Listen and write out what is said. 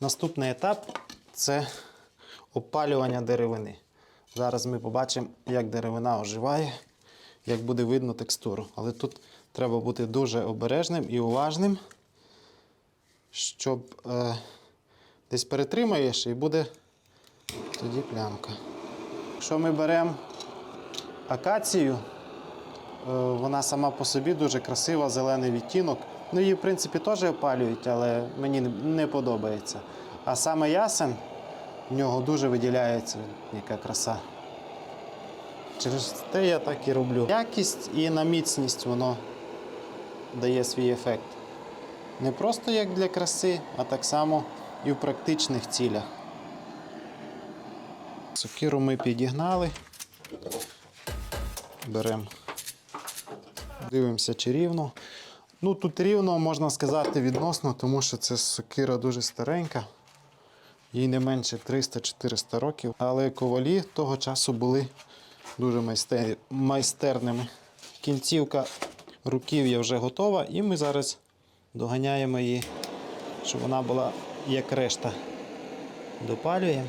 Наступний етап це опалювання деревини. Зараз ми побачимо, як деревина оживає, як буде видно текстуру. Але тут треба бути дуже обережним і уважним, щоб е, десь перетримаєш і буде тоді плямка. Якщо ми беремо акацію, вона сама по собі дуже красива, зелений відтінок. Ну, її, в принципі, теж опалюють, але мені не- не подобається. А саме ясен, в нього дуже виділяється, яка краса. Через те я так і роблю. Якість і на міцність воно дає свій ефект. Не просто як для краси, а так само і в практичних цілях. Сокиру ми підігнали. Беремо. Дивимося, чи рівно. Ну, тут рівно можна сказати відносно, тому що це сокира дуже старенька. Їй не менше 300-400 років. Але ковалі того часу були дуже майстер- майстерними. Кінцівка руків'я вже готова, і ми зараз доганяємо її, щоб вона була як решта. Допалюємо.